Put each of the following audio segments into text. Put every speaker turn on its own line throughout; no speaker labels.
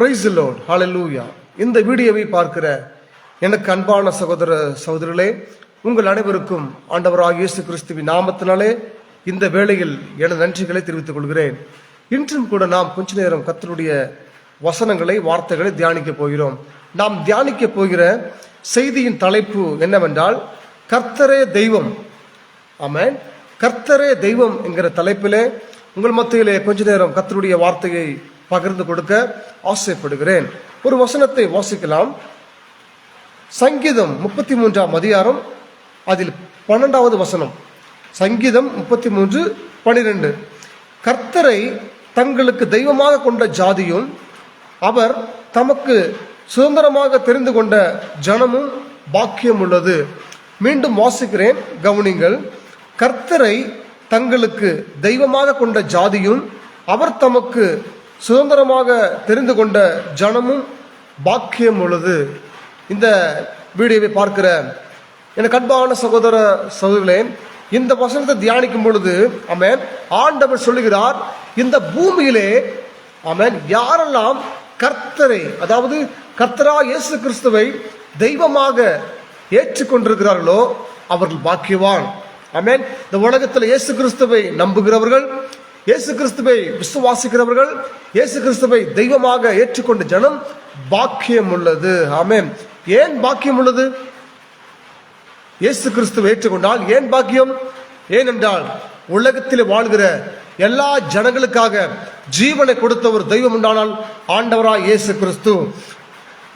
Price load ஹாலலூயா இந்த வீடியோவை பார்க்கிற எனக்கு அன்பான சகோதர சகோதரர்களே உங்கள் அனைவருக்கும் ஆண்டவராக இயேசு கிறிஸ்துவின் நாமத்தினாலே இந்த வேளையில் எனது நன்றிகளை தெரிவித்துக் கொள்கிறேன். இன்றும் கூட நாம் கொஞ்ச நேரம் கர்த்தருடைய வசனங்களை வார்த்தைகளை தியானிக்க போகிறோம். நாம் தியானிக்க போகிற செய்தியின் தலைப்பு என்னவென்றால் கர்த்தரே தெய்வம். ஆமாம் கர்த்தரே தெய்வம் என்கிற தலைப்பிலே உங்கள் மத்தியிலே கொஞ்ச நேரம் கத்தருடைய வார்த்தையை பகிர்ந்து கொடுக்க ஆசைப்படுகிறேன். ஒரு வசனத்தை வாசிக்கலாம். சங்கீதம் முப்பத்தி மூன்றாம் அதிகாரம் அதில் பன்னெண்டாவது வசனம். சங்கீதம் முப்பத்தி மூன்று பனிரெண்டு. கர்த்தரை தங்களுக்கு தெய்வமாக கொண்ட ஜாதியும் அவர் தமக்கு சுதந்திரமாக தெரிந்து கொண்ட ஜனமும் பாக்கியம் உள்ளது. மீண்டும் வாசிக்கிறேன் கவனிங்கள் கர்த்தரை தங்களுக்கு தெய்வமாக கொண்ட ஜாதியும் அவர் தமக்கு சுதந்திரமாக தெரிந்து கொண்ட ஜனமும் பாக்கியம் உள்ளது. இந்த வீடியோவை பார்க்கிற எனக்கு அன்பான சகோதர சகோதரே இந்த வசனத்தை தியானிக்கும் பொழுது அமேன் ஆண்டவர் சொல்லுகிறார் இந்த பூமியிலே அமேன் யாரெல்லாம் கர்த்தரை அதாவது கர்த்தரா இயேசு கிறிஸ்துவை தெய்வமாக ஏற்றுக்கொண்டிருக்கிறார்களோ அவர்கள் பாக்கியவான். அமேன் இந்த உலகத்தில் இயேசு கிறிஸ்துவை நம்புகிறவர்கள் இயேசு கிறிஸ்துவை விசுவாசிக்கிறவர்கள் இயேசு கிறிஸ்துவை தெய்வமாக ஏற்றுக்கொண்ட ஜனம் பாக்கியம் உள்ளது ஆமேன். ஏன் பாக்கியம் உள்ளது இயேசு கிறிஸ்துவை ஏற்றுக்கொண்டால் ஏன் பாக்கியம்? ஏனென்றால் உலகத்தில் வாழ்கிற எல்லா ஜனங்களுக்காக ஜீவனை கொடுத்த ஒரு தெய்வம் உண்டானால் ஆண்டவரா இயேசு கிறிஸ்து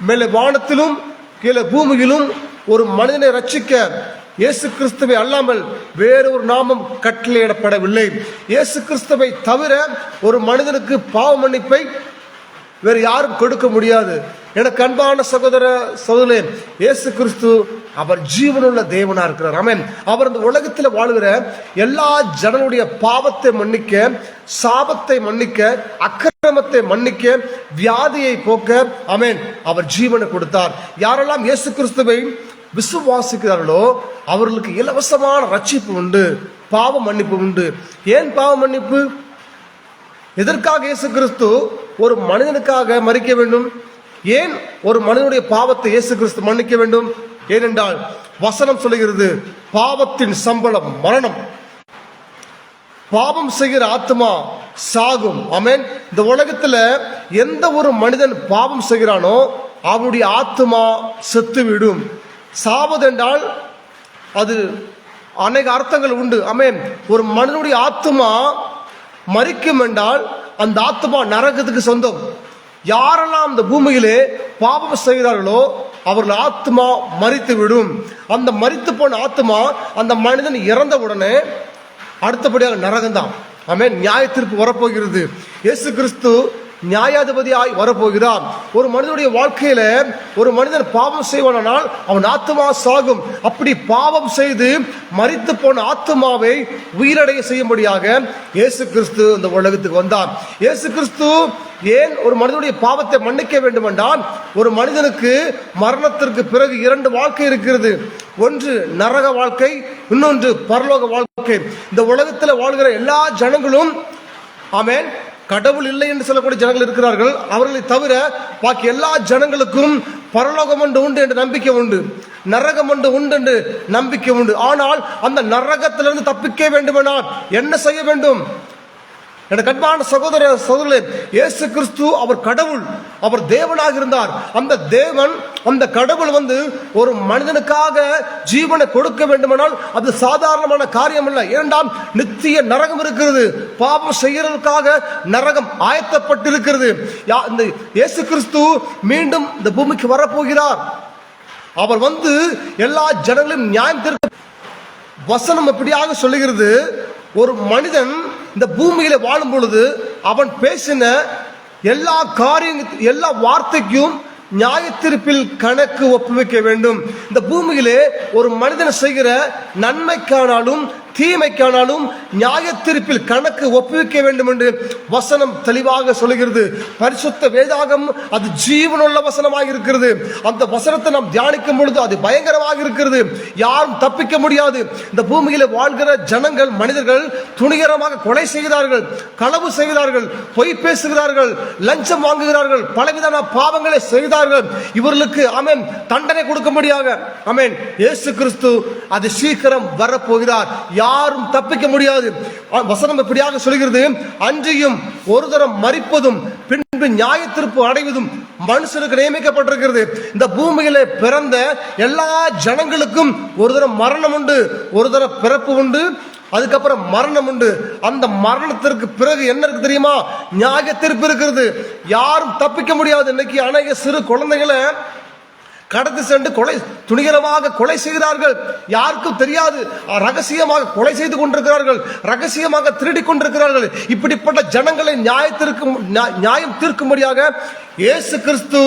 மேலே வானத்திலும் கீழே பூமியிலும் ஒரு மனிதனை ரட்சிக்க இயேசு கிறிஸ்துவை அல்லாமல் வேறொரு நாமம் கட்டளையிடப்படவில்லை. இயேசு கிறிஸ்துவை தவிர ஒரு மனிதனுக்கு பாவ மன்னிப்பை வேறு யாரும் கொடுக்க முடியாது. எனக்கு அன்பான சகோதர சகோதரே இயேசு கிறிஸ்து அவர் ஜீவனுள்ள தேவனா இருக்கிறார். ஆமென். அவர் இந்த உலகத்தில் வாழ்கிற எல்லா ஜனனுடைய பாவத்தை மன்னிக்க சாபத்தை மன்னிக்க அக்கிரமத்தை மன்னிக்க வியாதியை போக்க ஆமேன் அவர் ஜீவனை கொடுத்தார். யாரெல்லாம் இயேசு கிறிஸ்துவை விசுவாசிக்கிறார்களோ அவர்களுக்கு இலவசமான ரட்சிப்பு உண்டு பாவ மன்னிப்பு உண்டு. ஏன் பாவ மன்னிப்பு? எதற்காக இயேசு கிறிஸ்து ஒரு மனிதனுக்காக மறிக்க வேண்டும்? ஏன் ஒரு மனிதனுடைய பாவத்தை இயேசு கிறிஸ்து மன்னிக்க வேண்டும்? ஏனென்றால் வசனம் சொல்லுகிறது பாவத்தின் சம்பளம் மரணம். பாவம் செய்கிற ஆத்மா சாகும். ஆமென். இந்த உலகத்துல எந்த ஒரு மனிதன் பாவம் செய்கிறானோ அவனுடைய ஆத்மா செத்துவிடும். சாவதென்றால் அது அநேக அர்த்தங்கள் உண்டு. அமேன் ஒரு மனிதனுடைய ஆத்மா மறிக்கும் என்றால் அந்த ஆத்மா நரகத்துக்கு சொந்தம். யாரெல்லாம் இந்த பூமியிலே பாபம் செய்கிறார்களோ அவர்கள் ஆத்மா மறித்து விடும் அந்த மறித்து போன ஆத்மா அந்த மனிதன் இறந்த உடனே அடுத்தபடியாக நரகம்தான். ஆமே நியாயத்திற்கு வரப்போகிறது. இயேசு கிறிஸ்து நியாயாதிபதியாய் வரப்போகிறார் ஒரு மனிதனுடைய வாழ்க்கையில ஒரு மனிதன் பாவம் செய்வானால் அவன் ஆத்மா சாகும். அப்படி பாவம் செய்து மறித்து போன ஆத்மாவை உயிரடைய செய்யும்படியாக இயேசு கிறிஸ்து இந்த உலகத்துக்கு வந்தார் இயேசு கிறிஸ்து ஏன் ஒரு மனிதனுடைய பாவத்தை மன்னிக்க வேண்டும் என்றால் ஒரு மனிதனுக்கு மரணத்திற்கு பிறகு இரண்டு வாழ்க்கை இருக்கிறது. ஒன்று நரக வாழ்க்கை இன்னொன்று பரலோக வாழ்க்கை. இந்த உலகத்தில் வாழ்கிற எல்லா ஜனங்களும் ஆமேன் கடவுள் இல்லை என்று சொல்லக்கூடிய ஜனங்கள் இருக்கிறார்கள். அவர்களை தவிர பாக்கி எல்லா ஜனங்களுக்கும் பரலோகம் ஒன்று உண்டு என்று நம்பிக்கை உண்டு. நரகம் ஒன்று உண்டு என்று நம்பிக்கை உண்டு. ஆனால் அந்த நரகத்திலிருந்து தப்பிக்க வேண்டுமெனால் என்ன செய்ய வேண்டும்? எனக்கு அன்பான சகோதர சகோதரே இயேசு கிறிஸ்து அவர் கடவுள் அவர் தேவனாக இருந்தார் அந்த தேவன் அந்த கடவுள் வந்து ஒரு மனிதனுக்காக ஜீவனை கொடுக்க வேண்டுமானால் அது சாதாரணமான காரியம் அல்ல இரண்டாம் நித்திய நரகம் இருக்கிறது. பாபம் செய்கிறதுக்காக நரகம் ஆயத்தப்பட்டிருக்கிறது. யா- இந்த இயேசு கிறிஸ்து மீண்டும் இந்த பூமிக்கு வரப்போகிறார். அவர் வந்து எல்லா ஜனங்களும் நியாயம் தீர்க்க வசனம் எப்படியாக சொல்லுகிறது. ஒரு மனிதன் இந்த பூமியில வாழும் பொழுது அவன் பேசின எல்லா காரியம் எல்லா வார்த்தைக்கும் நியாயத்திருப்பில் கணக்கு ஒப்புவிக்க வேண்டும். இந்த பூமியிலே ஒரு மனிதன் செய்கிற நன்மைக்கானாலும் தீமைக்கானாலும் நியாயத்திருப்பில் கணக்கு ஒப்புவிக்க வேண்டும் என்று வசனம் தெளிவாக சொல்லுகிறது. பரிசுத்த வேதாகம் அது ஜீவனுள்ள வசனமாக இருக்கிறது. அந்த வசனத்தை நாம் தியானிக்கும் பொழுது அது பயங்கரமாக இருக்கிறது. யாரும் தப்பிக்க முடியாது. இந்த பூமியில் வாழ்கிற ஜனங்கள் மனிதர்கள் துணிகரமாக கொலை செய்கிறார்கள் களவு செய்கிறார்கள் பொய் பேசுகிறார்கள் லஞ்சம் வாங்குகிறார்கள் பலவிதமான பாவங்களை செய்தார்கள். இவர்களுக்கு ஆமென் தண்டனை கொடுக்க முடியாத ஆமென் இயேசு கிறிஸ்து அது சீக்கிரம் வரப்போகிறார். யாரும் தப்பிக்க முடியாது. வசனம் இப்படியாக சொல்கிறது? அன்றியும் ஒரு தரம் மறிப்பதும் பின்பு நியாயத்திருப்பு அடைவதும் மனுஷனுக்கு நியமிக்கப்பட்டிருக்கிறது. இந்த பூமியில பிறந்த எல்லா ஜனங்களுக்கும் ஒரு தரம் மரணம் உண்டு ஒரு தரம் பிறப்பு உண்டு அதுக்கப்புறம் மரணம் உண்டு. அந்த மரணத்திற்கு பிறகு என்ன இருக்கு தெரியுமா? நியாய தீர்ப்பு இருக்கிறது. யாரும் தப்பிக்க முடியாது. இன்னைக்கு அநேக சிறு குழந்தைகளை கடந்து சென்று கொலை துணிகரமாக கொலை செய்கிறார்கள். யாருக்கும் தெரியாது. ரகசியமாக கொலை செய்து கொண்டிருக்கிறார்கள். ரகசியமாக திருடி கொண்டிருக்கிறார்கள். இப்படிப்பட்ட ஜனங்களை நியாயத்திற்கு நியாயம் தீர்க்கும்படியாக இயேசு கிறிஸ்து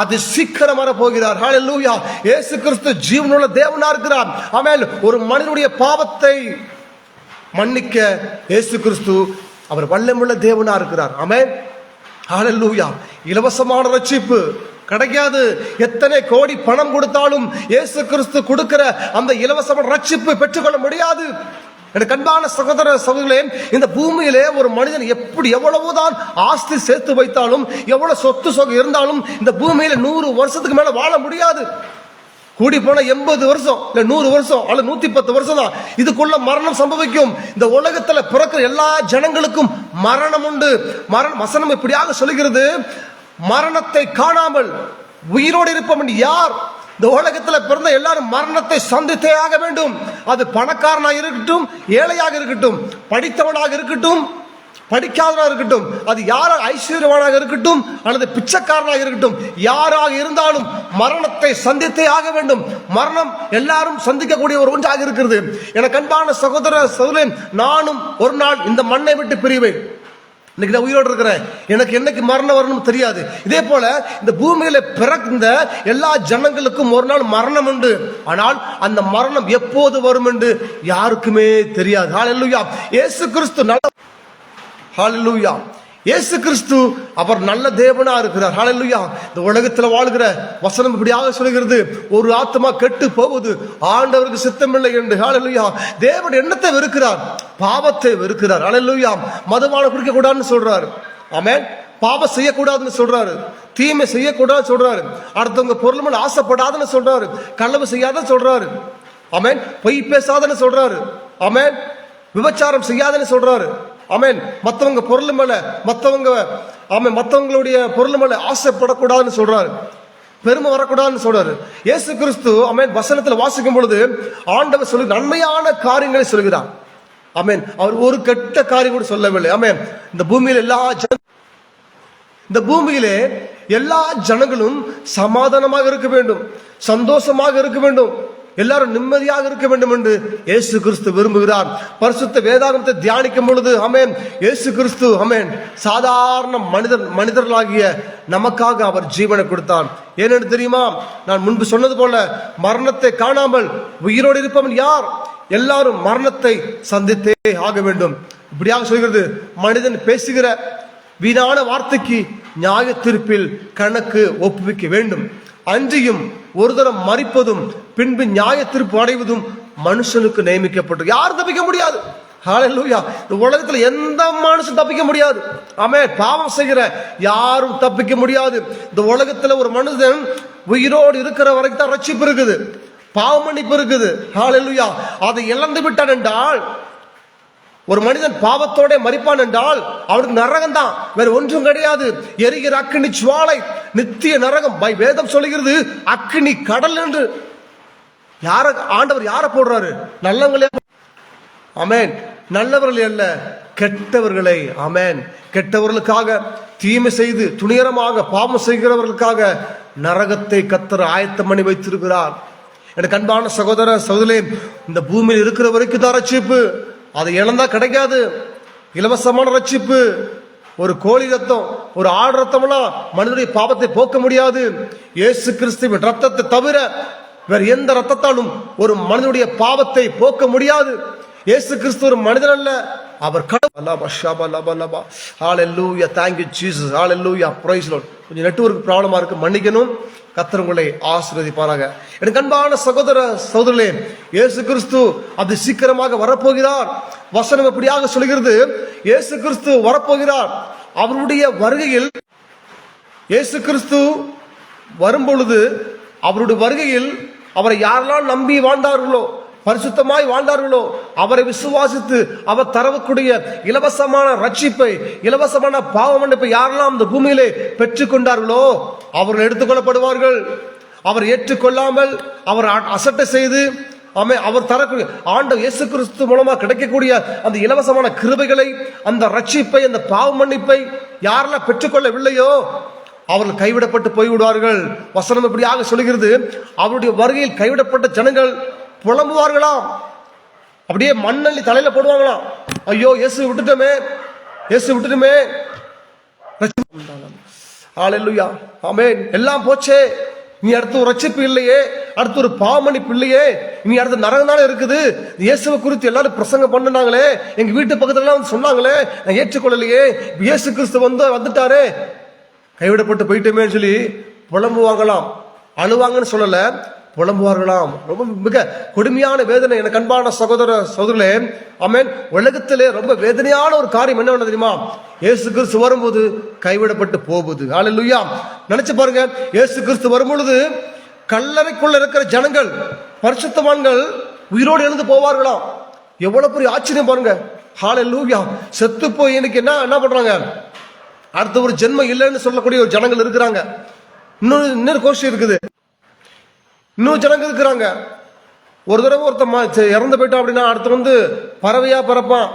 அது சீக்கிரம் வர போகிறார் ஹalleluya இயேசு கிறிஸ்து ஜீவனுள்ள தேவனா இருக்கிறார். ஆமென். ஒரு மனிதனுடைய பாவத்தை மன்னிக்க இயேசு கிறிஸ்து அவர் வல்லமுள்ள தேவனா இருக்கிறார். ஆமென். ஹalleluya இலவசமான ரட்சிப்பு. கிடைக்காது. எத்தனை கோடி பணம் கொடுத்தாலும் இயேசு கிறிஸ்து கொடுக்கிற அந்த இலவசமான ரட்சிப்பு பெற்றுக்கொள்ள முடியாது. எனக்கு அன்பான சகோதர சகோதரர்களே இந்த பூமியிலே ஒரு மனிதன் எப்படி எவ்வளவுதான் ஆஸ்தி சேர்த்து வைத்தாலும் எவ்வளவு சொத்து சொகம் இருந்தாலும் இந்த பூமியில நூறு வருஷத்துக்கு மேல வாழ முடியாது. கூடி போன எண்பது வருஷம் இல்ல நூறு வருஷம் அல்ல நூத்தி பத்து வருஷம் தான். இதுக்குள்ள மரணம் சம்பவிக்கும். இந்த உலகத்துல பிறக்கிற எல்லா ஜனங்களுக்கும் மரணம் உண்டு. மரணம் வசனம் இப்படியாக சொல்லுகிறது மரணத்தை காணாமல் உயிரோடு இருப்பவன் யார்? இந்த உலகத்தில் பிறந்த எல்லாரும் மரணத்தை சந்தித்தே ஆக வேண்டும். அது பணக்காரனாக இருக்கட்டும் ஏழையாக இருக்கட்டும் படித்தவனாக இருக்கட்டும் படிக்காதவனாக இருக்கட்டும் அது யார் ஐஸ்வர்யவானாக இருக்கட்டும் அல்லது பிச்சைக்காரனாக இருக்கட்டும் யாராக இருந்தாலும் மரணத்தை சந்தித்தே ஆக வேண்டும். மரணம் எல்லாரும் சந்திக்கக்கூடிய ஒரு ஒன்றாக இருக்கிறது. எனக்கு அன்பான சகோதர சகோதரன் நானும் ஒரு நாள் இந்த மண்ணை விட்டு பிரிவேன். இன்னைக்கு நான் உயிரோடு இருக்கிறேன். எனக்கு என்னைக்கு மரணம் வரணும் தெரியாது. இதே போல இந்த பூமியில பிறந்த எல்லா ஜனங்களுக்கும் ஒரு நாள் மரணம் உண்டு. ஆனால் அந்த மரணம் எப்போது வரும் என்று யாருக்குமே தெரியாது. ஹalleluya ஏசு கிறிஸ்து நல்ல ஹalleluya இயேசு கிறிஸ்து அவர் நல்ல தேவனா இருக்கிறார். ஹalleluya இந்த உலகத்தில் வாழ்கிற வசனம் இப்படியாக சொல்கிறது. ஒரு ஆத்மா கெட்டு போகுது. ஆண்டவருக்கு சித்தமில்லை என்று. ஹalleluya தேவன் என்னத்தை வெறுக்கிறார்? பாவத்தை வெறுக்கிறார். ஹalleluya மதுபான குடிக்க கூடாதுன்னு சொல்றாரு. ஆமென் பாவம் செய்யக்கூடாதுன்னு சொல்றாரு. தீமை செய்யக்கூடாதுன்னு சொல்றாரு. அடுத்தவங்க பொருள் மேல ஆசைப்படாதுன்னு சொல்றாரு. கள்ளவு செய்யாதன்னு சொல்றாரு. ஆமென் பொய் பேசாதன்னு சொல்றாரு. ஆமென் விபச்சாரம் செய்யாதன்னு சொல்றாரு. ஆமேன். மற்றவங்க பொருள் மேல மற்றவங்க ஆமாம் மற்றவங்களுடைய பொருள் மேல ஆசைப்படக்கூடாதுன்னு சொல்றாரு. பெருமை வரக்கூடாதுன்னு சொல்றாரு. இயேசு கிறிஸ்து அமேன் வசனத்தில் வாசிக்கும் பொழுது ஆண்டவர் சொல்லி நன்மையான காரியங்களை சொல்கிறார். ஆமென். அவர் ஒரு கெட்ட காரியம் கூட சொல்லவில்லை. அமேன் இந்த பூமியில் எல்லா ஜன இந்த பூமியிலே எல்லா ஜனங்களும் சமாதானமாக இருக்க வேண்டும். சந்தோஷமாக இருக்க வேண்டும். எல்லாரும் நிம்மதியாக இருக்க வேண்டும் என்று இயேசு கிறிஸ்து விரும்புகிறார். பரிசுத்த வேதாகமத்தை தியானிக்கும் பொழுது அமேன் இயேசு கிறிஸ்து அமேன் சாதாரண மனிதர் மனிதர்களாகிய நமக்காக அவர் ஜீவனை கொடுத்தார் ஏனென்று தெரியுமா? நான் முன்பு சொன்னது போல மரணத்தை காணாமல் உயிரோடு இருப்பவன் யார்? எல்லாரும் மரணத்தை சந்தித்தே ஆக வேண்டும். இப்படியாக சொல்கிறது மனிதன் பேசுகிற வீணான வார்த்தைக்கு நியாய தீர்ப்பில் கணக்கு ஒப்புவிக்க வேண்டும். அன்றியும் ஒரு தரம் மறிப்பதும் பின்பு நியாய தீர்ப்பு அடைவதும் மனுஷனுக்கு நியமிக்கப்பட்டு யாரும் தப்பிக்க முடியாது. ஹalleluya. இந்த உலகத்துல எந்த மனுஷன் தப்பிக்க முடியாது. ஆமே பாவம் செய்கிற யாரும் தப்பிக்க முடியாது. இந்த உலகத்துல ஒரு மனுஷன் உயிரோடு இருக்கிற வரைக்கும் தான் ரட்சிப்பு இருக்குது. பாவமன்னிப்பு இருக்குது. ஹalleluya. அதை இழந்து விட்டான் என்றால் ஒரு மனிதன் பாவத்தோட மறிப்பான் என்றால் அவனுக்கு நரகம் தான் வேற ஒன்றும் கிடையாது. எரிகிற அக்கினி சுவாலை நித்திய நரகம். பை வேதம் சொல்லுகிறது அக்கினி கடல் என்று. யார ஆண்டவர் யார போடுறாரு? நல்லவங்களே அமேன் நல்லவர்கள் அல்ல கெட்டவர்களை அமேன் கெட்டவர்களுக்காக தீமை செய்து துணிகரமாக பாவம் செய்கிறவர்களுக்காக நரகத்தை கத்தர் ஆயத்தம் பண்ணி வைத்திருக்கிறார். எனக்கு அன்பான சகோதர சகோதரே இந்த பூமியில் இருக்கிற வரைக்கும் தான் ரட்சிப்பு அதை இழந்தா கிடைக்காது. இலவசமான ரட்சிப்பு ஒரு கோழி ரத்தம் ஒரு ஆடு ரத்தம்லாம் மனிதனுடைய பாவத்தை போக்க முடியாது. இயேசு கிறிஸ்துவின் ரத்தத்தை தவிர வேற எந்த ரத்தத்தாலும் ஒரு மனிதனுடைய பாவத்தை போக்க முடியாது. இயேசு கிறிஸ்து ஒரு மனிதன் அல்ல. அவர் கடவுள். கொஞ்சம் நெட்ஒர்க் ப்ராப்ளமா இருக்கு. மன்னிக்கணும். கர்த்தர் உங்களை ஆசீர்வதிப்பாராக. எனக்கு அன்பான சகோதர சகோதரே இயேசு கிறிஸ்து அது சீக்கிரமாக வரப்போகிறார். வசனம் எப்படியாக சொல்கிறது? இயேசு கிறிஸ்து வரப்போகிறார். அவருடைய வருகையில் இயேசு கிறிஸ்து வரும்பொழுது அவருடைய வருகையில் அவரை யாரெல்லாம் நம்பி வாழ்ந்தார்களோ பரிசுத்தமாய் வாழ்ந்தார்களோ? அவரை விசுவாசித்து அவர் தரக்கூடிய இலவசமான ரட்சிப்பை இலவசமான பாவ மன்னிப்பை யாரெல்லாம் அந்த பூமியிலே பெற்றுக்கொண்டார்களோ? அவர்கள் எடுத்துக்கொள்ளப்படுவார்கள். அவர் ஏற்றுக்கொள்ளாமல் அவர் அசட்டை செய்து ஆமே அவர் தரக்கூடிய ஆண்ட இயேசு கிறிஸ்து மூலமாக கிடைக்கக்கூடிய அந்த இலவசமான கிருபைகளை அந்த ரட்சிப்பை அந்த பாவ மன்னிப்பை யாரெல்லாம் பெற்றுக்கொள்ளவில்லையோ? அவர்கள் கைவிடப்பட்டு போய்விடுவார்கள். வசனம் இப்படியாக சொல்கிறது அவருடைய வருகையில் கைவிடப்பட்ட ஜனங்கள் புலம்புவார்களாம். அப்படியே மண்ணள்ளி தலையில போடுவாங்களாம். ஐயோ இயேசு விட்டுட்டோமே இயேசு விட்டுட்டுமே. ஹalleluya. ஆமென். எல்லாம் போச்சே. நீ அடுத்து ஒரு ரட்சிப்பு இல்லையே. அடுத்து ஒரு பாமணி இல்லையே. நீ அடுத்து நரகம் இருக்குது. இயேசுவை குறித்து எல்லாரும் பிரசங்கம் பண்ணுனாங்களே. எங்க வீட்டு பக்கத்துல வந்து சொன்னாங்களே. நான் ஏற்றுக்கொள்ளலையே. இயேசு கிறிஸ்து வந்து வந்துட்டாரே. கைவிடப்பட்டு போயிட்டோமேன்னு சொல்லி புலம்புவாங்களாம். அழுவாங்கன்னு சொல்லல. புலம்புவார்களாம். ரொம்ப மிக கொடுமையான வேதனை எனக்கு அன்பான சகோதர சகோதரே அமேன் உலகத்திலே ரொம்ப வேதனையான ஒரு காரியம் என்ன பண்ண தெரியுமா? இயேசு கிறிஸ்து வரும்போது கைவிடப்பட்டு போகுது. ஹalleluya நினைச்சு பாருங்க. இயேசு கிறிஸ்து வரும்பொழுது கல்லறைக்குள்ள இருக்கிற ஜனங்கள் பரிசுத்தவான்கள் உயிரோடு எழுந்து போவார்களாம். எவ்வளவு பெரிய ஆச்சரியம் பாருங்க. ஹாலை லூவியா செத்து போய் இன்னைக்கு என்ன என்ன பண்றாங்க? அடுத்த ஒரு ஜென்மம் இல்லைன்னு சொல்லக்கூடிய ஒரு ஜனங்கள் இருக்கிறாங்க. இன்னொரு இன்னொரு கோஷ்டி இருக்குது. இன்னும் ஜனங்க இருக்கிறாங்க. ஒரு தடவை ஒருத்தன் ம- இறந்து போயிட்டான் அப்படின்னா அடுத்து வந்து பறவையா பறப்பான்.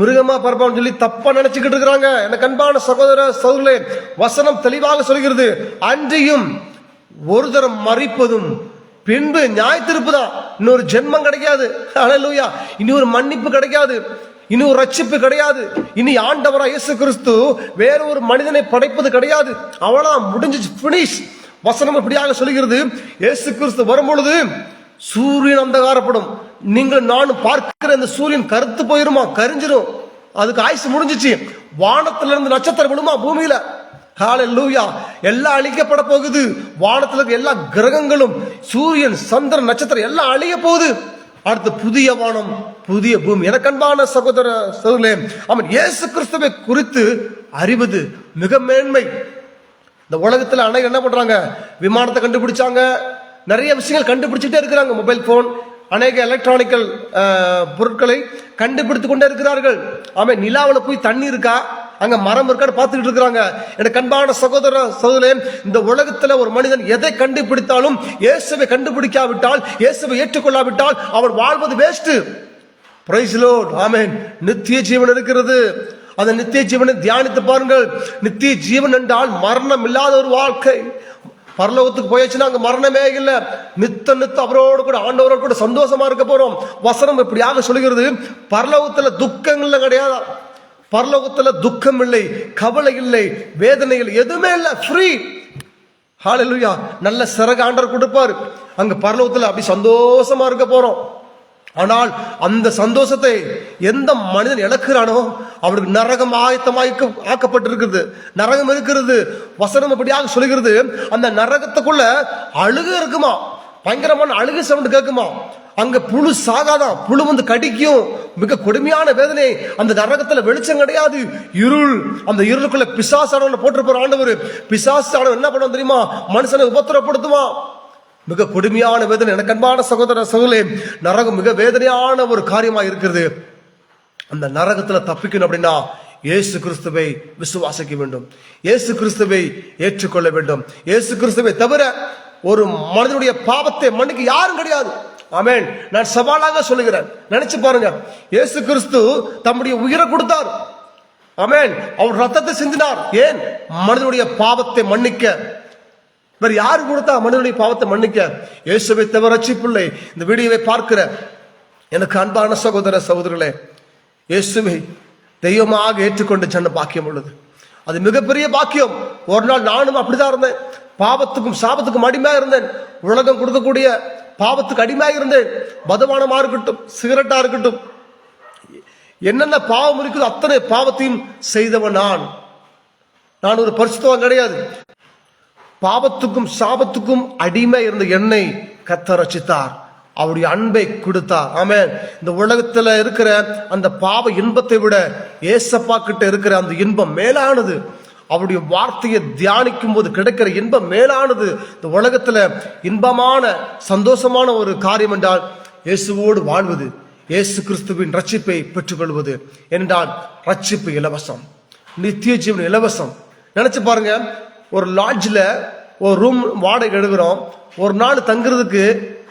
மிருகமா பறப்பான்னு சொல்லி தப்பா நினைச்சுக்கிட்டு இருக்கிறாங்க. எனக்கு அன்பான சகோதர சகோதரே வசனம் தெளிவாக சொல்கிறது. அன்றையும் ஒரு தரம் மறிப்பதும் பின்பு நியாயத்திருப்பு தான். இன்னொரு ஜென்மம் கிடைக்காது. அழலூயா இனி ஒரு மன்னிப்பு கிடைக்காது. இனி ஒரு ரட்சிப்பு கிடையாது. இனி ஆண்டவரா இயேசு கிறிஸ்து வேற ஒரு மனிதனை படைப்பது கிடையாது. அவனா முடிஞ்சிச்சு. பினிஷ் வசனம் இப்படியாக சொல்கிறது. இயேசு கிறிஸ்து வரும்பொழுது சூரியன் அந்தகாரப்படும். நீங்கள் நான் பார்க்கிற இந்த சூரியன் கருத்து போயிருமா? கரிஞ்சிரும். அதுக்கு ஆயுசு முடிஞ்சிச்சு. வானத்திலிருந்து நட்சத்திரம் விழுமா பூமியில? லூயா எல்லாம் அழிக்கப்பட போகுது. வானத்தில் இருக்க எல்லா கிரகங்களும் சூரியன் சந்திரன் நட்சத்திரம் எல்லாம் அழிய போகுது. அடுத்து புதிய வானம் புதிய பூமி. எனக்கு அன்பான சகோதர சகோதரே அவன் இயேசு கிறிஸ்துவை குறித்து அறிவது மிக மேன்மை. இந்த உலகத்தில் அனைவரும் என்ன பண்ணுறாங்க விமானத்தை கண்டுபிடிச்சாங்க. நிறைய விஷயங்கள் கண்டுபிடிச்சிட்டே இருக்கிறாங்க. மொபைல் ஃபோன் அநேக எலக்ட்ரானிக்கல் பொருட்களை கண்டுபிடித்து கொண்டே இருக்கிறார்கள். ஆமாம் நிலாவில் போய் தண்ணி இருக்கா? அங்கே மரம் இருக்கான்னு பார்த்துக்கிட்டு இருக்கிறாங்க. எனக்கு கண்பான சகோதர சகோதரன் இந்த உலகத்தில் ஒரு மனிதன் எதை கண்டுபிடித்தாலும் இயேசுவை கண்டுபிடிக்காவிட்டால் இயேசுவை ஏற்றுக்கொள்ளாவிட்டால் அவர் வாழ்வது வேஸ்ட்டு பிரைஸ்லோட் ஆமேன். நித்திய ஜீவன் இருக்கிறது. அந்த நித்திய ஜீவனை தியானித்து பாருங்கள். நித்திய ஜீவன் என்றால் மரணம் இல்லாத ஒரு வாழ்க்கை. பரலோகத்துக்கு போயாச்சுன்னா அங்க மரணமே இல்லை. நித்த நித்த அவரோடு கூட ஆண்டவரோடு கூட சந்தோஷமா இருக்க போறோம். வசனம் இப்படியாக சொல்கிறது பரலோகத்துல துக்கங்கள்ல கிடையாது? பரலோகத்துல துக்கம் இல்லை கவலை இல்லை வேதனை இல்லை எதுவுமே இல்லை. ஃப்ரீ ஹalleluya நல்ல சிறகு ஆண்டவர் கொடுப்பார். அங்க பரலோகத்துல அப்படி சந்தோஷமா இருக்க போறோம். ஆனால் அந்த சந்தோஷத்தை எந்த மனிதன் இழக்கிறானோ அவனுக்கு நரகம் ஆயத்தமாக ஆக்கப்பட்டிருக்கிறது நரகம் இருக்கிறது. வசனம் அப்படியாக சொல்கிறது அந்த நரகத்துக்குள்ள அழுகு இருக்குமா? பயங்கரமான அழுகு சவுண்ட் கேட்குமா? அங்க புழு சாகாதான் புழு வந்து கடிக்கும். மிக கொடுமையான வேதனை. அந்த நரகத்துல வெளிச்சம் கிடையாது. இருள். அந்த இருளுக்குள்ள பிசாசானவன் போட்டிருப்பார் ஆண்டவர். பிசாசானவன் என்ன பண்ணுவான் தெரியுமா? மனுஷனை உபத்திரப்படுத்துவான். மிக கொடுமையான வேதனை எனக்கு அன்பான சகோதர சகோதரே நரகம் மிக வேதனையான ஒரு காரியமாக இருக்கிறது. அந்த நரகத்துல தப்பிக்கணும் அப்படின்னா இயேசு கிறிஸ்துவை விசுவாசிக்க வேண்டும். இயேசு கிறிஸ்துவை ஏற்றுக்கொள்ள வேண்டும். இயேசு கிறிஸ்துவை தவிர ஒரு மனிதனுடைய பாவத்தை மன்னிக்க யாரும் கிடையாது. ஆமேன். நான் சவாலாக சொல்லுகிறேன். நினைச்சு பாருங்க. இயேசு கிறிஸ்து தம்முடைய உயிரை கொடுத்தார். ஆமேன். அவர் ரத்தத்தை சிந்தினார். ஏன்? மனிதனுடைய பாவத்தை மன்னிக்க. வேற யாரு கொடுத்தா மனிதனுடைய பாவத்தை மன்னிக்க? இயேசுவை தவிர ரட்சிப்பில்லை. இந்த வீடியோவை பார்க்கிற எனக்கு அன்பான சகோதர சகோதரர்களே இயேசுவை தெய்வமாக ஏற்றுக்கொண்டு சென்ன பாக்கியம் உள்ளது. அது மிகப்பெரிய பாக்கியம். ஒரு நாள் நானும் அப்படிதான் இருந்தேன். பாவத்துக்கும் சாபத்துக்கும் அடிமையாக இருந்தேன். உலகம் கொடுக்கக்கூடிய பாவத்துக்கு அடிமையாக இருந்தேன். மதுபானமா இருக்கட்டும் சிகரெட்டா இருக்கட்டும். என்னென்ன பாவம் இருக்குதோ அத்தனை பாவத்தையும் செய்தவன் நான். நான் ஒரு பரிசுத்தவன் கிடையாது. பாவத்துக்கும் சாபத்துக்கும் அடிமை இருந்த என்னை கத்த ரசித்தார் அவருடைய அன்பை கொடுத்தார். ஆமே இந்த உலகத்துல இருக்கிற அந்த பாவ இன்பத்தை விட ஏசப்பா கிட்ட இருக்கிற அந்த இன்பம் மேலானது. அவருடைய வார்த்தையை தியானிக்கும் போது கிடைக்கிற இன்பம் மேலானது. இந்த உலகத்துல இன்பமான சந்தோஷமான ஒரு காரியம் என்றால் இயேசுவோடு வாழ்வது இயேசு கிறிஸ்துவின் ரட்சிப்பை பெற்றுக்கொள்வது என்றால் ரட்சிப்பு இலவசம் நித்திய ஜீவன் இலவசம். நினைச்சு பாருங்க ஒரு லாட்ஜில் ஒரு ரூம் வாடகை எடுக்கிறோம். ஒரு நாள் தங்குறதுக்கு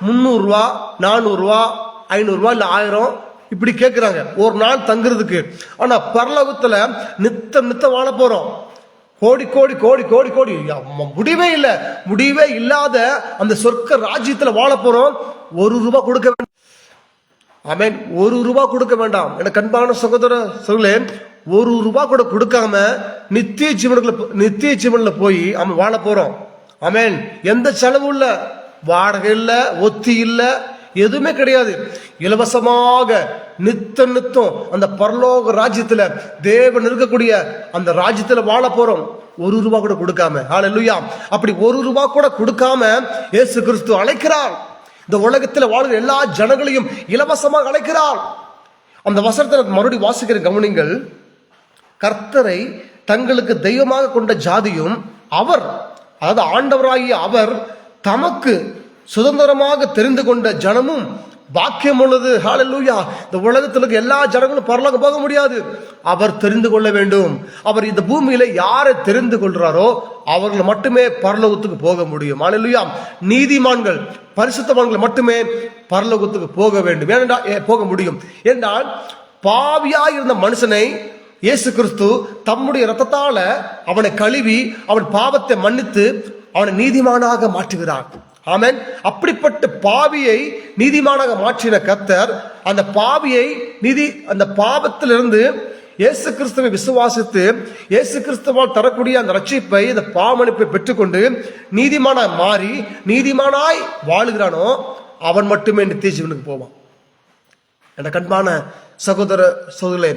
முந்நூறுரூவா நானூறுரூவா ஐநூறுரூவா இல்லை ஆயிரம். இப்படி கேட்குறாங்க ஒரு நாள் தங்குறதுக்கு. ஆனால் பரலோகத்தில் நித்தம் நித்தம் வாழ போகிறோம் கோடி கோடி கோடி கோடி கோடி. முடிவே இல்லை. முடிவே இல்லாத அந்த சொர்க்க ராஜ்யத்தில் வாழ போகிறோம் ஒரு ரூபா கொடுக்க வேண்டாம் ஆமென். ஒரு ரூபா கொடுக்க வேண்டாம். எனக்கு அன்பான சகோதர சொல்லேன் ஒரு ரூபா கூட கொடுக்காம நித்திய ஜீவனுக்குள்ள நித்திய ஜீவனில் போய் அவன் வாழ போகிறோம் அமேன் எந்த செலவும் இல்லை. வாடகை இல்லை ஒத்தி இல்லை எதுவுமே கிடையாது. இலவசமாக நித்த நித்தம் அந்த பரலோக ராஜ்யத்தில் தேவன் இருக்கக்கூடிய அந்த ராஜ்யத்தில் வாழ போகிறோம் ஒரு ரூபா கூட கொடுக்காம. ஹalleluya அப்படி ஒரு ரூபா கூட கொடுக்காம இயேசு கிறிஸ்து அழைக்கிறார். இந்த உலகத்தில் வாழ்கிற எல்லா ஜனங்களையும் இலவசமாக அழைக்கிறார். அந்த வசனத்தை மறுபடியும் வாசிக்கிற கவனிங்கள். கர்த்தரை தங்களுக்கு தெய்வமாக கொண்ட ஜாதியும் அவர் அதாவது ஆண்டவராகிய அவர் தமக்கு சுதந்திரமாக தெரிந்து கொண்ட ஜனமும் பாக்கியம் உள்ளது. ஹalleluya இந்த உலகத்தில் இருக்க எல்லா ஜனங்களும் பரலோகம் போக முடியாது. அவர் தெரிந்து கொள்ள வேண்டும். அவர் இந்த பூமியில யாரை தெரிந்து கொள்றாரோ அவர்கள் மட்டுமே பரலோகத்துக்கு போக முடியும். ஹalleluya நீதிமான்கள் பரிசுத்தவான்கள் மட்டுமே பரலோகத்துக்கு போக வேண்டும். ஏனென்றால் போக முடியும். என்றால் பாவியாக இருந்த மனுஷனை இயேசு கிறிஸ்து தம்முடைய ரத்தத்தால அவனை கழுவி அவன் பாவத்தை மன்னித்து அவனை நீதிமானாக மாற்றுகிறான் ஆமன். அப்படிப்பட்ட பாவியை நீதிமானாக மாற்றின கத்தர் அந்த பாவியை நீதி அந்த பாவத்திலிருந்து இயேசு கிறிஸ்துவை விசுவாசித்து இயேசு கிறிஸ்துவால் தரக்கூடிய அந்த ரட்சிப்பை இந்த பாவமளிப்பை பெற்றுக்கொண்டு நீதிமானாய் மாறி நீதிமானாய் வாழுகிறானோ அவன் மட்டுமே நித்திய ஜீவனுக்கு போவான். என்ற கண்பான சகோதர சோதரே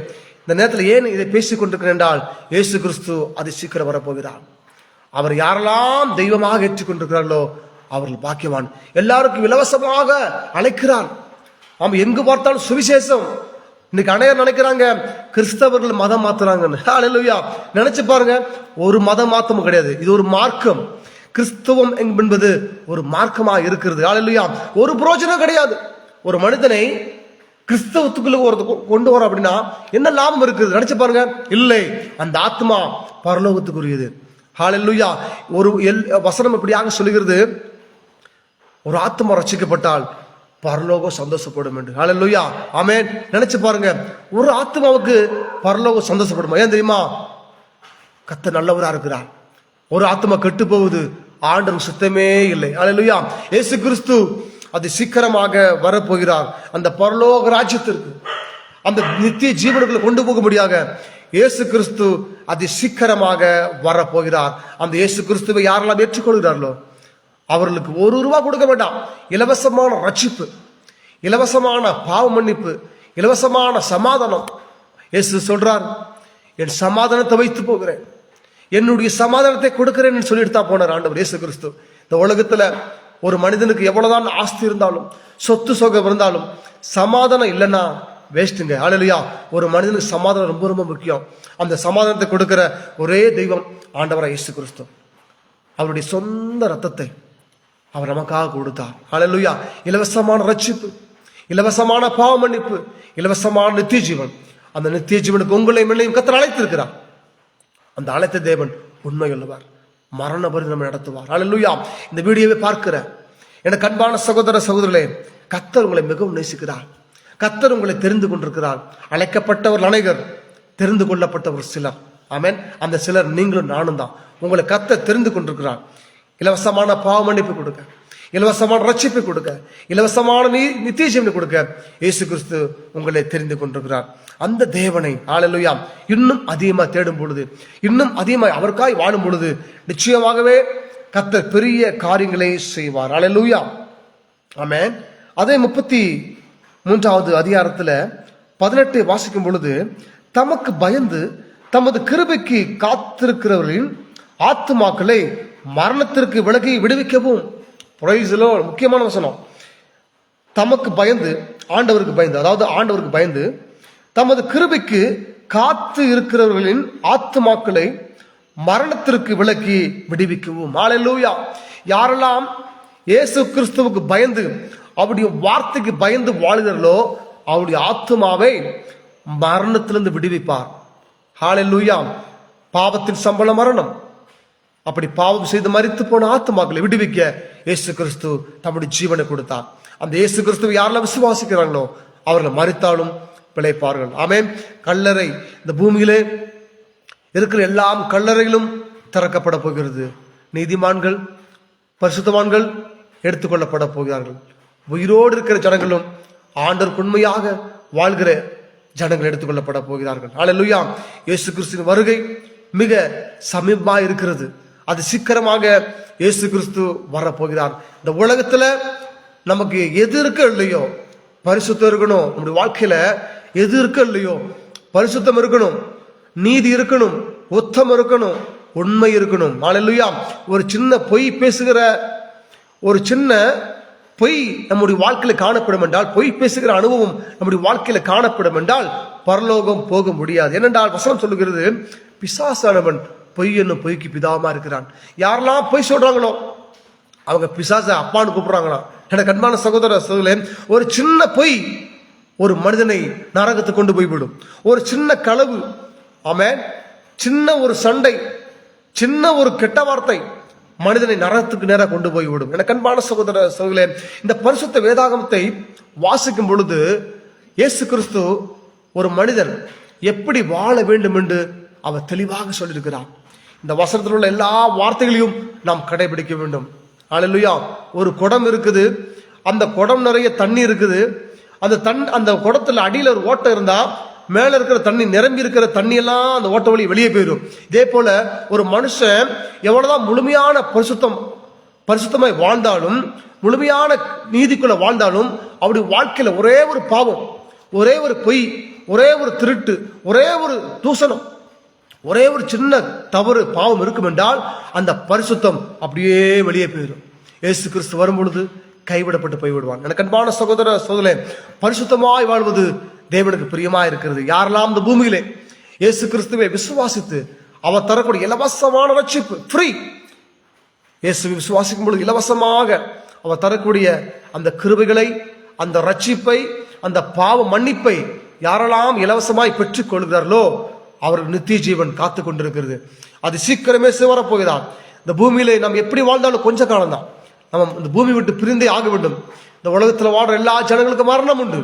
இந்த நேரத்தில் ஏன் இதை பேசிக் கொண்டிருக்கிறேன் என்றால் இயேசு கிறிஸ்து அது சீக்கிரம் வரப்போகிறார். அவர் யாரெல்லாம் தெய்வமாக ஏற்றுக்கொண்டிருக்கிறார்களோ அவர்கள் பாக்கியவான். எல்லாருக்கும் இலவசமாக அழைக்கிறார். அவன் எங்கு பார்த்தாலும் சுவிசேஷம். இன்னைக்கு அனைவரும் நினைக்கிறாங்க கிறிஸ்தவர்கள் மதம் மாத்துறாங்கன்னு. ஹalleluya. நினைச்சு பாருங்க ஒரு மதம் மாத்தமும் கிடையாது. இது ஒரு மார்க்கம். கிறிஸ்தவம் என்பது ஒரு மார்க்கமாக இருக்கிறது. ஹalleluya. ஒரு புரோஜனம் கிடையாது. ஒரு மனிதனை கிறிஸ்தவத்துக்குள்ள ஒரு கொண்டு வரோம் அப்படின்னா என்ன லாபம் இருக்குது? நினைச்சு பாருங்க. இல்லை. அந்த ஆத்மா பரலோகத்துக்குரியது. ஹalleluya. ஒரு எல் வசனம் இப்படியாக சொல்லுகிறது? ஒரு ஆத்மா ரசிக்கப்பட்டால் பரலோகம் சந்தோஷப்படும் என்று. ஹalleluya. ஆமேன். நினைச்சு பாருங்க. ஒரு ஆத்மாவுக்கு பரலோகம் சந்தோஷப்படுமா? ஏன் தெரியுமா? கத்த நல்லவரா இருக்கிறார். ஒரு ஆத்மா கெட்டு போகுது. ஆண்டவன் சுத்தமே இல்லை. ஹalleluya. இயேசு கிறிஸ்து அது சீக்கிரமாக வரப்போகிறார். அந்த பரலோக ராஜ்யத்திற்கு அந்த நித்திய ஜீவனுக்குள்ள கொண்டு போக இயேசு கிறிஸ்து அது சீக்கிரமாக வரப்போகிறார். அந்த இயேசு கிறிஸ்துவை யாரெல்லாம் ஏற்றுக்கொள்கிறார்களோ அவர்களுக்கு ஒரு ரூபா கொடுக்க வேண்டாம். இலவசமான ரட்சிப்பு இலவசமான பாவ மன்னிப்பு இலவசமான சமாதானம். இயேசு சொல்றார் என் சமாதானத்தை வைத்து போகிறேன். என்னுடைய சமாதானத்தை கொடுக்கிறேன்னு சொல்லிட்டு தான் போனார் ஆண்டவர் இயேசு கிறிஸ்து. இந்த உலகத்துல ஒரு மனிதனுக்கு எவ்வளவுதான் ஆஸ்தி இருந்தாலும் சொத்து சொகம் இருந்தாலும் சமாதானம் இல்லைன்னா வேஸ்ட்டுங்க. ஆளுலையா ஒரு மனிதனுக்கு சமாதானம் ரொம்ப ரொம்ப முக்கியம். அந்த சமாதானத்தை கொடுக்கிற ஒரே தெய்வம் ஆண்டவராக இயேசு கிறிஸ்து அவருடைய சொந்த ரத்தத்தை அவர் நமக்காக கொடுத்தார். ஹalleluya. இலவசமான ரட்சிப்பு இலவசமான பாவ மன்னிப்பு இலவசமான நித்திய ஜீவன். அந்த நித்திய ஜீவனுக்கு உங்களையும் என்னையும் கத்தர் அழைத்திருக்கிறார். அந்த அழைத்த தேவன் உண்மையுள்ளவர். மரண பரி நம்ம நடத்துவார். ஹalleluya இந்த வீடியோவை பார்க்கிற எனக்கு அன்பான சகோதர சகோதரர்களே கத்தர் உங்களை மிகவும் நேசிக்கிறார். கத்தர் உங்களை தெரிந்து கொண்டிருக்கிறார். அழைக்கப்பட்டவர் அனைவர் தெரிந்து கொள்ளப்பட்டவர் சிலர். ஆமேன் அந்த சிலர் நீங்களும் நானும் தான் உங்களை கத்த தெரிந்து கொண்டிருக்கிறார். இலவசமான பாவ மன்னிப்பு கொடுக்க இலவசமான ரட்சிப்பை கொடுக்க இலவசமான நீ நித்திய ஜீவனை கொடுக்க இயேசு கிறிஸ்து உங்களை தெரிந்து கொண்டிருக்கிறார். அந்த தேவனை ஆளலுயாம் இன்னும் அதிகமாக தேடும் பொழுது இன்னும் அதிகமாக அவருக்காய் வாழும் பொழுது நிச்சயமாகவே கத்த பெரிய காரியங்களை செய்வார். ஆளலுயா ஆமே அதே முப்பத்தி மூன்றாவது அதிகாரத்தில் பதினெட்டு வாசிக்கும் பொழுது தமக்கு பயந்து தமது கிருபைக்கு காத்திருக்கிறவர்களின் ஆத்துமாக்களை மரணத்திற்கு விலகி விடுவிக்கவும். புரைசிலோ முக்கியமான வசனம். தமக்கு பயந்து ஆண்டவருக்கு பயந்து அதாவது ஆண்டவருக்கு பயந்து தமது கிருபைக்கு காத்து இருக்கிறவர்களின் ஆத்துமாக்களை மரணத்திற்கு விலக்கி விடுவிக்கவும். ஹalleluya யாரெல்லாம் இயேசு கிறிஸ்துவுக்கு பயந்து அவருடைய வார்த்தைக்கு பயந்து வாழ்கிறார்களோ அவருடைய ஆத்துமாவை மரணத்திலிருந்து விடுவிப்பார். ஹalleluya பாவத்தின் சம்பளம் மரணம். அப்படி பாவம் செய்து மறித்து போன ஆத்துமாக்களை விடுவிக்க இயேசு கிறிஸ்து தம்முடைய ஜீவனை கொடுத்தார். அந்த இயேசு கிறிஸ்துவை யாரெல்லாம் விசுவாசிக்கிறாங்களோ அவர்கள் மறித்தாலும் பிழைப்பார்கள். ஆமே கல்லறை இந்த பூமியிலே இருக்கிற எல்லாம் கல்லறையிலும் திறக்கப்பட போகிறது. நீதிமான்கள் பரிசுத்தவான்கள் எடுத்துக்கொள்ளப்பட போகிறார்கள். உயிரோடு இருக்கிற ஜனங்களும் ஆண்டர் உண்மையாக வாழ்கிற ஜனங்கள் எடுத்துக்கொள்ளப்பட போகிறார்கள். ஹalleluya இயேசு கிறிஸ்துவின் வருகை மிக சமீபமாக இருக்கிறது. அது சீக்கிரமாக இயேசு கிறிஸ்து வரப்போகிறார். இந்த உலகத்தில் நமக்கு எது இருக்க இல்லையோ பரிசுத்தம் இருக்கணும். நம்முடைய வாழ்க்கையில் எது இருக்க இல்லையோ பரிசுத்தம் இருக்கணும். நீதி இருக்கணும். உத்தம் இருக்கணும். உண்மை இருக்கணும். ஹalleluya ஒரு சின்ன பொய் பேசுகிற ஒரு சின்ன பொய் நம்முடைய வாழ்க்கையில் காணப்படும் என்றால் பொய் பேசுகிற அனுபவம் நம்முடைய வாழ்க்கையில் காணப்படும் என்றால் பரலோகம் போக முடியாது. ஏனென்றால் வசனம் சொல்லுகிறது பிசாசானவன் பொய் என்ன பொய்க்கு பிதாவமா இருக்கிறான். யாரெல்லாம் பொய் சொல்றாங்களோ அவங்க பிசாச அப்பான்னு கூப்பிடுறாங்களா? எனக்கு கண்மான சகோதர சகோதரே ஒரு சின்ன பொய் ஒரு மனிதனை நரகத்துக்கு கொண்டு போய்விடும் ஒரு சின்ன களவு ஆமென். சின்ன ஒரு சண்டை சின்ன ஒரு கெட்ட வார்த்தை மனிதனை நரகத்துக்கு நேராக கொண்டு போய்விடும் என கண்பான சகோதர சகோதரே இந்த பரிசுத்த வேதாகமத்தை வாசிக்கும் பொழுது இயேசு கிறிஸ்து ஒரு மனிதன் எப்படி வாழ வேண்டும் என்று அவர் தெளிவாக சொல்லியிருக்கிறார். இந்த வசனத்தில் உள்ள எல்லா வார்த்தைகளையும் நாம் கடைபிடிக்க வேண்டும். அல்லேலூயா ஒரு குடம் இருக்குது. அந்த குடம் நிறைய தண்ணி இருக்குது. அந்த தன் அந்த குடத்தில் அடியில் ஒரு ஓட்டை இருந்தால் மேலே இருக்கிற தண்ணி நிரம்பி இருக்கிற தண்ணி எல்லாம் அந்த ஓட்ட வழி வெளியே போயிடும். இதே போல ஒரு மனுஷன் எவ்வளோதான் முழுமையான பரிசுத்தம் பரிசுத்தமாய் வாழ்ந்தாலும் முழுமையான நீதிக்குள்ள வாழ்ந்தாலும் அப்படி வாழ்க்கையில் ஒரே ஒரு பாவம் ஒரே ஒரு பொய் ஒரே ஒரு திருட்டு ஒரே ஒரு தூசணம் ஒரே ஒரு சின்ன தவறு பாவம் இருக்கும் என்றால் அந்த பரிசுத்தம் அப்படியே வெளியே போயிடும் ஏசு கிறிஸ்து வரும் பொழுது கைவிடப்பட்டு போய்விடுவான். எனக்கு அன்பான சகோதர சோதரே பரிசுத்தமாய் வாழ்வது தேவனுக்கு பிரியமா இருக்கிறது. யாரெல்லாம் இந்த பூமியிலே இயேசு கிறிஸ்துவை விசுவாசித்து அவர் தரக்கூடிய இலவசமான ரட்சிப்பு ஃப்ரீ இயேசு விசுவாசிக்கும் பொழுது இலவசமாக அவர் தரக்கூடிய அந்த கிருபைகளை அந்த ரட்சிப்பை அந்த பாவ மன்னிப்பை யாரெல்லாம் இலவசமாய் பெற்றுக் கொள்கிறார்களோ அவர்கள் நித்திய ஜீவன் காத்து கொண்டிருக்கிறது அது சீக்கிரமே சிவரப்போகிறார் இந்த பூமியிலே நாம் எப்படி வாழ்ந்தாலும் கொஞ்ச காலம் தான் நம்ம இந்த பூமி விட்டு பிரிந்தே ஆக வேண்டும். இந்த உலகத்தில் வாழ்ற எல்லா ஜனங்களுக்கும் மரணம் உண்டு.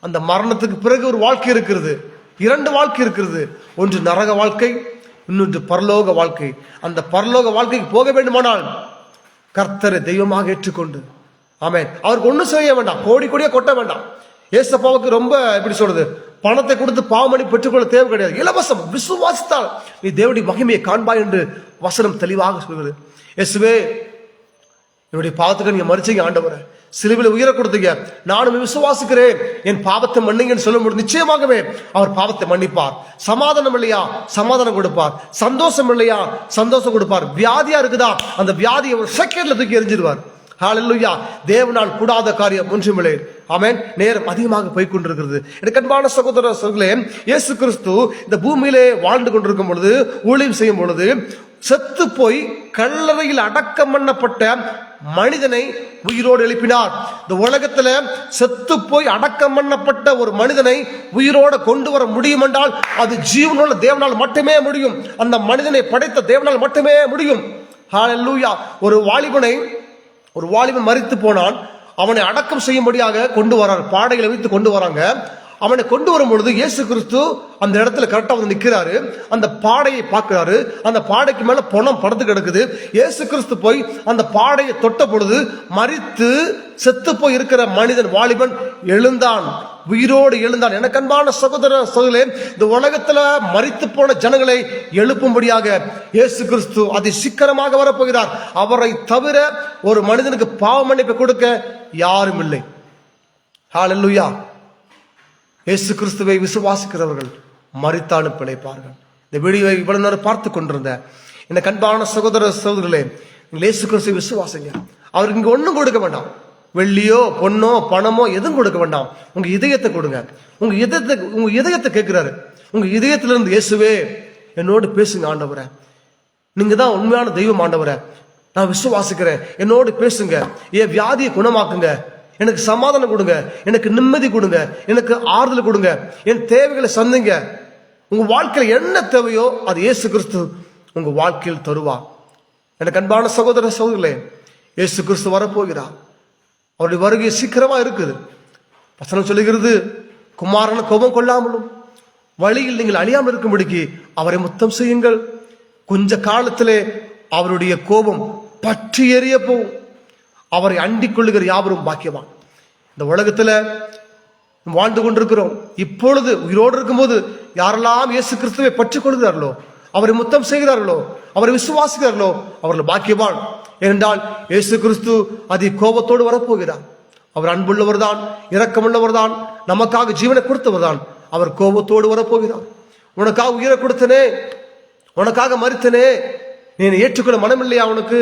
அந்த மரணத்துக்கு பிறகு ஒரு வாழ்க்கை இருக்கிறது. இரண்டு வாழ்க்கை இருக்கிறது. ஒன்று நரக வாழ்க்கை இன்னொன்று பரலோக வாழ்க்கை. அந்த பரலோக வாழ்க்கைக்கு போக வேண்டுமானால் கர்த்தரை தெய்வமாக ஏற்றுக்கொண்டு. ஆமேன். அவருக்கு ஒன்றும் செய்ய வேண்டாம். கோடி கோடியா கொட்ட வேண்டாம். ஏசப்பாவுக்கு ரொம்ப எப்படி சொல்றது? பணத்தை கொடுத்து பாவமணி பெற்றுக்கொள்ள தேவை கிடையாது. இலவசம். விசுவாசித்தால் நீ தேவனுடைய மகிமையை காண்பாய் என்று வசனம் தெளிவாக சொல்கிறது எஸ்வே என்னுடைய பாவத்துக்கு நீங்க மறிச்சீங்க ஆண்டவரை. சிலுவில் உயிரை கொடுத்தீங்க. நானும் விசுவாசிக்கிறேன். என் பாவத்தை மன்னிங்கன்னு சொல்லும்போது நிச்சயமாகவே அவர் பாவத்தை மன்னிப்பார். சமாதானம் இல்லையா? சமாதானம் கொடுப்பார். சந்தோஷம் இல்லையா? சந்தோஷம் கொடுப்பார். வியாதியா இருக்குதா? அந்த வியாதியை ஒரு செகண்ட்ல தூக்கி எரிஞ்சிருவார் ஹalleluya தேவனால் கூடாத காரியம் ஒன்றுமில்லை. ஆமேன் நேரம் அதிகமாக போய் கொண்டிருக்கிறது எனக்கு அன்பான சகோதர சகோதரே இயேசு கிறிஸ்து இந்த பூமியிலே வாழ்ந்து கொண்டிருக்கும் பொழுது ஊழியம் செய்யும் பொழுது செத்து போய் கல்லறையில் அடக்கம் பண்ணப்பட்ட மனிதனை உயிரோடு எழுப்பினார். இந்த உலகத்துல செத்து போய் அடக்கம் பண்ணப்பட்ட ஒரு மனிதனை உயிரோட கொண்டு வர முடியும் என்றால் அது ஜீவனுள்ள தேவனால் மட்டுமே முடியும். அந்த மனிதனை படைத்த தேவனால் மட்டுமே முடியும். ஒரு வாலிபனை ஒரு வாலிபன் மறித்து போனான் அவனை அடக்கம் செய்யும்படியாக கொண்டு வரார் பாடைகளை வைத்து கொண்டு வராங்க. அவனை கொண்டு வரும் பொழுது இயேசு கிறிஸ்து அந்த இடத்துல கரெக்டாக வந்து நிற்கிறாரு அந்த பாடையை பார்க்கிறாரு. அந்த பாடைக்கு மேலே பணம் படுத்து கிடக்குது. இயேசு கிறிஸ்து போய் அந்த பாடையை தொட்ட பொழுது மறித்து செத்து போய் இருக்கிற மனிதன் வாலிபன் எழுந்தான். உயிரோடு எழுந்தான். எனக்கு அன்பான சகோதர சகோதரே இந்த உலகத்துல மறித்து போன ஜனங்களை எழுப்பும்படியாக இயேசு கிறிஸ்து அதி சீக்கிரமாக வரப்போகிறார். அவரை தவிர ஒரு மனிதனுக்கு பாவ மன்னிப்பை கொடுக்க யாரும் இல்லை. ஹalleluya இயேசு கிறிஸ்துவை விசுவாசிக்கிறவர்கள் மறித்தாலும் பிழைப்பார்கள். இந்த வீடியோவை இவ்வளவு நேரம் பார்த்து கொண்டிருந்த இந்த கண்பான சகோதர சகோதரர்களே நீங்கள் இயேசு கிறிஸ்துவை விசுவாசிங்க. அவருக்கு இங்க ஒன்றும் கொடுக்க வேண்டாம். வெள்ளியோ பொண்ணோ பணமோ எதுவும் கொடுக்க வேண்டாம். உங்க இதயத்தை கொடுங்க. உங்க இதயத்தை உங்க இதயத்தை கேட்கிறாரு. உங்க இதயத்திலிருந்து இயேசுவே என்னோடு பேசுங்க ஆண்டவரை. நீங்க தான் உண்மையான தெய்வம் ஆண்டவரை. நான் விசுவாசிக்கிறேன். என்னோடு பேசுங்க. என் வியாதியை குணமாக்குங்க. எனக்கு சமாதானம் கொடுங்க. எனக்கு நிம்மதி கொடுங்க. எனக்கு ஆறுதல் கொடுங்க. என் தேவைகளை சந்திங்க. உங்கள் வாழ்க்கையில் என்ன தேவையோ அது இயேசு கிறிஸ்து உங்கள் வாழ்க்கையில் தருவார் எனக்கு அன்பான சகோதர சகோதரர்களே இயேசு கிறிஸ்து வரப்போகிறார். அவருடைய வருகை சீக்கிரமாக இருக்குது. வசனம் சொல்லுகிறது குமாரன கோபம் கொள்ளாமலும் வழியில் நீங்கள் அழியாமல் இருக்கும்படிக்கு அவரை முத்தம் செய்யுங்கள். கொஞ்ச காலத்திலே அவருடைய கோபம் பற்றி எறிய போகும். அவரை அண்டிக் கொள்ளுகிற யாவரும் பாக்கியவான். இந்த உலகத்துல வாழ்ந்து கொண்டிருக்கிறோம். இப்பொழுது உயிரோடு இருக்கும்போது யாரெல்லாம் இயேசு கிறிஸ்துவை பற்றி கொள்கிறார்களோ அவரை முத்தம் செய்கிறார்களோ அவரை விசுவாசிக்கிறார்களோ அவர்கள் பாக்கியவான். ஏனென்றால் இயேசு கிறிஸ்து அதி கோபத்தோடு வரப்போகிறார். அவர் அன்புள்ளவர் தான் இரக்கமுள்ளவர் தான் நமக்காக ஜீவனை கொடுத்தவர் தான் அவர் கோபத்தோடு வரப்போகிறார். உனக்காக உயிரை கொடுத்தனே உனக்காக மறுத்தனே நீ ஏற்றுக்கொள்ள மனமில்லையா உனக்கு?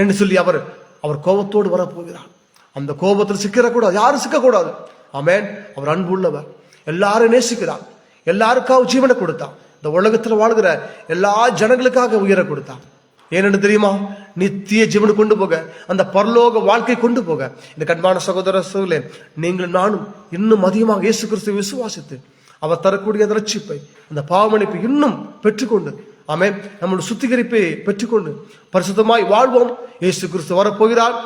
என்று சொல்லி அவர் அவர் கோபத்தோடு வரப்போகிறார். அந்த கோபத்தில் சிக்கிடக்கூடாது. யாரும் சிக்கக்கூடாது. ஆமேன். அவர் அன்புள்ளவர். எல்லாரும் நேசிக்கிறார். எல்லாருக்காக ஜீவனை கொடுத்தான். இந்த உலகத்தில் வாழ்கிற எல்லா ஜனங்களுக்காக உயிரை கொடுத்தான். ஏனென்று தெரியுமா? நித்திய ஜீவனை கொண்டு போக அந்த பரலோக வாழ்க்கை கொண்டு போக. இந்த கண்பான சகோதர சூழலே நீங்கள் நானும் இன்னும் அதிகமாக இயேசு கிறிஸ்துவை விசுவாசித்து அவர் தரக்கூடிய அந்த ரட்சிப்பை அந்த பாவமளிப்பை இன்னும் பெற்றுக்கொண்டு ஆமே நம்முடைய சுத்திகரிப்பை பெற்றுக்கொண்டு பரிசுத்தமாய் வாழ்வோம். இயேசு கிறிஸ்து வரப்போகிறார்.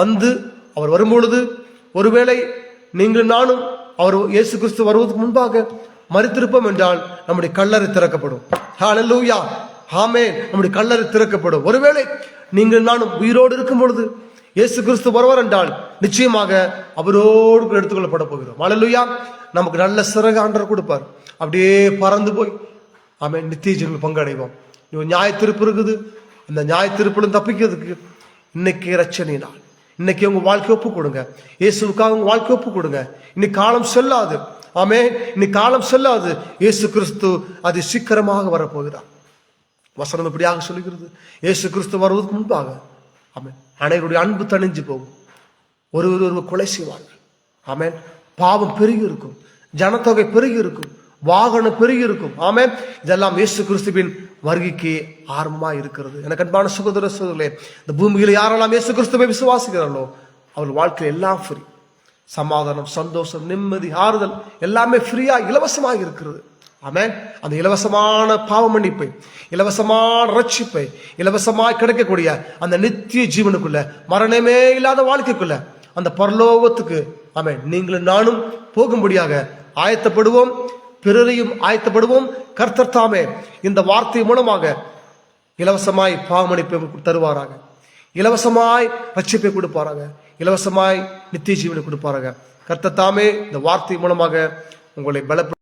வந்து அவர் வரும்பொழுது ஒருவேளை நீங்களும் நானும் அவர் இயேசு கிறிஸ்து வருவதற்கு முன்பாக மறித்திருப்போம் என்றால் நம்முடைய கல்லறை திறக்கப்படும். ஹalleluya ஹாமே நம்முடைய கல்லறை திறக்கப்படும். ஒருவேளை நீங்கள் நானும் உயிரோடு இருக்கும் பொழுது இயேசு கிறிஸ்து வருவார் என்றால் நிச்சயமாக அவரோடு எடுத்துக்கொள்ளப்பட போகிறோம். அழலுயா நமக்கு நல்ல சிறகு ஆண்டர் கொடுப்பார். அப்படியே பறந்து போய் ஆமென். நித்திய ஜீவனில் பங்கடைவோம். இவன் நியாய திருப்பு இருக்குது இந்த நியாய திருப்பிலும் தப்பிக்கிறதுக்கு இன்னைக்கு ரச்சனை நாள். இன்னைக்கு உங்க வாழ்க்கை ஒப்பு கொடுங்க. இயேசுக்காக உங்க வாழ்க்கை ஒப்பு கொடுங்க. இன்னைக்கு காலம் செல்லாது. ஆமே இன்னைக்கு காலம் செல்லாது. இயேசு கிறிஸ்து அது சீக்கிரமாக வரப்போகிறார். வசனம் இப்படியாக சொல்லுகிறது. இயேசு கிறிஸ்து வருவதற்கு முன்பாக. ஆமேன். அனைவருடைய அன்பு தணிஞ்சு போகும். ஒருவர் ஒருவர் கொலை செய்வார்கள். ஆமேன். பாவம் பெருகி இருக்கும். ஜனத்தொகை பெருகி இருக்கும். வாகனம் பெருகி இருக்கும் ஆமே இதெல்லாம் இயேசு கிறிஸ்துவின் வருகைக்கு ஆர்வமாக இருக்கிறது. எனக்கு அன்பான சுகதர சூழலே இந்த பூமியில் யாரெல்லாம் இயேசு கிறிஸ்துவை விசுவாசிக்கிறார்களோ அவர் வாழ்க்கையில் எல்லாம் ஃப்ரீ சமாதானம் சந்தோஷம் நிம்மதி ஆறுதல் எல்லாமே ஃப்ரீயாக இலவசமாக இருக்கிறது. ஆமே அந்த இலவசமான பாவ மன்னிப்பை இலவசமான ரட்சிப்பை இலவசமாக கிடைக்கக்கூடிய அந்த நித்திய ஜீவனுக்குள்ள மரணமே இல்லாத வாழ்க்கைக்குள்ள அந்த பரலோகத்துக்கு ஆமே நீங்களும் நானும் போகும்படியாக ஆயத்தப்படுவோம். பிறரையும் ஆயத்தப்படுவோம். கர்த்தர் தாமே இந்த வார்த்தை மூலமாக இலவசமாய் பாவமணிப்பை தருவாராக. இலவசமாய் ரட்சிப்பை கொடுப்பாராங்க இலவசமாய் நித்திய ஜீவனை கொடுப்பாராங்க கர்த்தர் தாமே இந்த வார்த்தை மூலமாக உங்களை பலப்ப